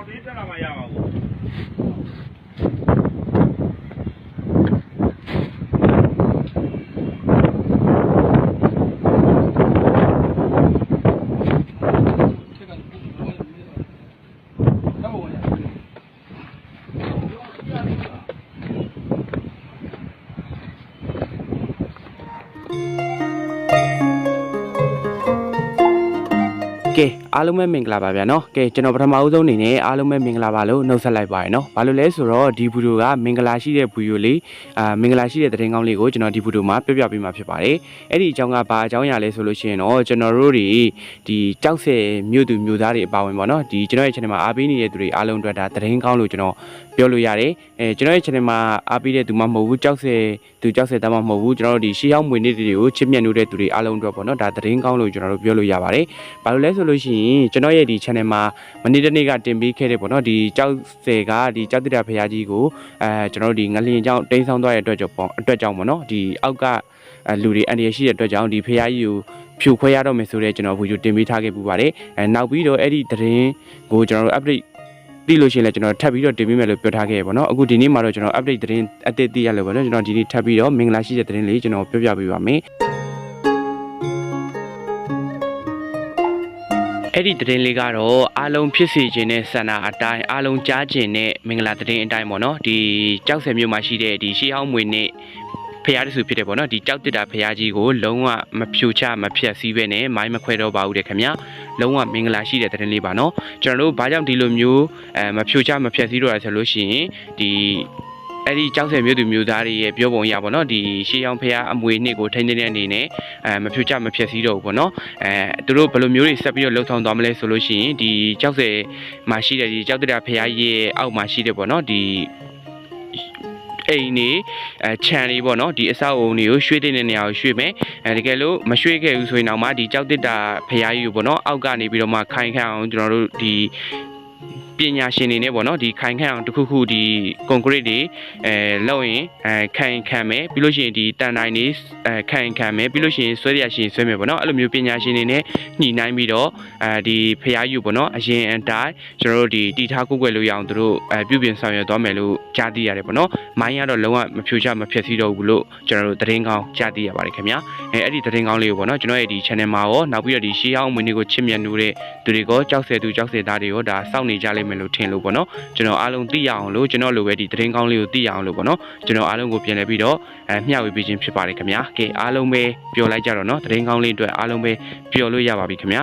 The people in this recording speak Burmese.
ပေါ်သေးတက်လာမှရပါဘူး ကဲအားလုံးပဲမင်္ဂလာပါဗျာနော်ကဲကျွန်တော်ပထမဦးဆုံးအနေနဲ့အားလုံးပဲမင်္ဂလာပါလို့နှုတ်ဆက်လိုက်ပါရနော်ဘာလို့လဲဆိုတော့ဒီဗီဒီယိုကမင်္ဂလာရှိတဲ့ဗီဒီယိုလေးအာမင်္ဂလာရှိတဲ့သတင်းကောင်းလေးကိုကျွန်တော်ဒီဗီဒီယိုမှာပြပြပေးမှာဖြစ်ပါတယ်အဲ့ဒီအကြောင်းကဘာအကြောင်းအရာလဲဆိုလို့ရှိရင်တော့ကျွန်တော်တို့တွေဒီကြောက်စဲမြို့သူမြို့သားတွေအပါဝင်ပေါ့နော်ဒီကျွန်တော်ရဲ့ channel မှာအားပေးနေတဲ့သူတွေအားလုံးအတွက်ဒါသတင်းကောင်းလို့ကျွန်တော်ပြောလို့ရတယ်အဲကျွန်တော်ရဲ့ channel မှာအားပေးတဲ့သူမှမဟုတ်ဘူးကြောက်စဲသူကြောက်စဲသားမှမဟုတ်ဘူးကျွန်တော်တို့ဒီရှေးဟောင်းမွေနေ့တွေကိုချစ်မြတ်နိုးတဲ့သူတွေအားလုံးအတွက်ပေါ့နော်ဒါသတင်းကောင်းလို့ကျွန်တော်တို့ပြောလို့ရပါတယ်ဘာလို့လဲဆိုလို့ရှိရင်ကျွန်တော်ရဲ့ဒီ channel မှာမနေ့တနေ့ကတင်ပေးခဲ့တဲ့ပေါ့နော်ဒီကြောက်စဲကဒီကြောက်တိတဖရာကြီးကိုအဲကျွန်တော်တို့ဒီငလျင်ကြောင့်တိန်းဆောင်သွားတဲ့အတွက်ကြောင့်ပေါ့အတွက်ကြောင့်ပေါ့နော်ဒီအောက်ကအဲလူတွေအန်ဒီရရှိတဲ့အတွက်ကြောင့်ဒီဖရာကြီးကိုဖြူခွဲရတော့မယ်ဆိုတော့ကျွန်တော်ဗီဒီယိုတင်ပေးထားခဲ့ပူပါတယ်အဲနောက်ပြီးတော့အဲ့ဒီသတင်းကိုကျွန်တော်တို့ update သိလို့ရှိရင်လည်းကျွန်တော်ထပ်ပြီးတော့တင်ပေးမယ်လို့ပြောထားခဲ့ရပေါ့နော်အခုဒီနေ့မှာတော့ကျွန်တော် update သတင်းအသစ်သိရလို့ပေါ့နော်ကျွန်တော်ဒီနေ့ထပ်ပြီးတော့မင်္ဂလာရှိတဲ့သတင်းလေးကျွန်တော်ပြောပြပေးပါမယ် အဲ့ဒီသတင်းလေးကတော့အားလုံးဖြစ်စေခြင်းနဲ့ဆန္ဒအတိုင်းအားလုံးကြားခြင်းနဲ့မင်္ဂလာသတင်းအတိုင်းပေါ့နော်ဒီကြောက်ဆယ်မြို့မှာရှိတဲ့ဒီရှေးဟောင်းမွေနဲ့ဖရားတဆူဖြစ်တယ်ပေါ့နော်ဒီကြောက်တစ်တာဖရားကြီးကိုလုံးဝမဖြိုချမဖြတ်စည်းပဲနဲ့မိုင်းမခွဲတော့ပါဘူးတဲ့ခင်ဗျာလုံးဝမင်္ဂလာရှိတဲ့သတင်းလေးပါနော်ကျွန်တော်တို့ဘာကြောင့်ဒီလိုမျိုးအဲမဖြိုချမဖြတ်စည်းတော့ရဆိုလို့ရှိရင်ဒီ အဲ့ဒီကြောက်ဆယ်မြို့သူမြို့သားတွေရဲ့ပြောပုံရပါတော့ဒီရှေးဟောင်းဖရားအမွေနှစ်ကိုထိန်းသိမ်းတဲ့အနေနဲ့အဲမဖြိုချမဖြတ်စည်းတော့ဘူးပေါ့နော်အဲသူတို့ဘယ်လိုမျိုးတွေဆက်ပြီးတော့လှုပ်ဆောင်သွားမလဲဆိုလို့ရှိရင်ဒီကြောက်စဲမှာရှိတဲ့ဒီကြောက်တရားဖရားကြီးရဲ့အောက်မှာရှိတဲ့ပေါ့နော်ဒီအိမ်နေအဲခြံလေးပေါ့နော်ဒီအဆောက်အုံတွေကိုရွှေ့တဲ့နေရာကိုရွှေ့မယ်အဲတကယ်လို့မရွှေ့ခဲ့ဘူးဆိုရင်တော့မှဒီကြောက်တစ်တာဖရားကြီးကိုပေါ့နော်အောက်ကနေပြီးတော့မှခိုင်ခန့်အောင်ကျွန်တော်တို့ဒီ ပညာရှင်တွေနဲ့ပေါ့နော်ဒီခိုင်ခန့်အောင်တစ်ခုခုဒီကွန်ကရစ်တွေအဲလောက်ရင်အဲခိုင်ခံမယ်ပြီးလို့ရှိရင်ဒီတန်တိုင်းတွေအဲခိုင်ခံမယ်ပြီးလို့ရှိရင်ဆွဲရရှင်ဆွဲမယ်ပေါ့နော်အဲ့လိုမျိုးပညာရှင်တွေနဲ့ညှိနှိုင်းပြီးတော့အဲဒီဖရားယူပေါ့နော်အရင်အတိုင်းကျွန်တော်တို့ဒီတီထားကုတ်ကွယ်လို့ရအောင်သူတို့အဲပြုပြင်ဆောင်ရွက်သွားမယ်လို့ကြားသိရတယ်ပေါ့နော်မိုင်းကတော့လုံးဝမဖြိုချမဖျက်ဆီးတော့ဘူးလို့ကျွန်တော်တို့သတင်းကောင်းကြားသိရပါတယ်ခင်ဗျာအဲအဲ့ဒီသတင်းကောင်းလေးကိုပေါ့နော်ကျွန်တော်ရဲ့ဒီ channel မှာရောနောက်ပြီးတော့ဒီရှေးဟောင်းမွေးနေ့ကိုချစ်မြတ်နိုးတဲ့သူတွေကိုကြောက်စဲသူကြောက်စဲသားတွေရောဒါစောင့်နေကြလိမ့်မယ်လို့ထင်လို့ပေါ့နော်ကျွန်တော်အားလုံးသိရအောင်လို့ကျွန်တော်လိုပဲဒီသတင်းကောင်းလေးကိုသိရအောင်လို့ပေါ့နော်ကျွန်တော်အားလုံးကိုပြန်လည်ပြီးတော့အဲမျှဝေပေးခြင်းဖြစ်ပါတယ်ခင်ဗျာကဲအားလုံးပဲပျော်လိုက်ကြတော့နော်သတင်းကောင်းလေးအတွက်အားလုံးပဲပျော်လို့ရပါပြီခင်ဗျာ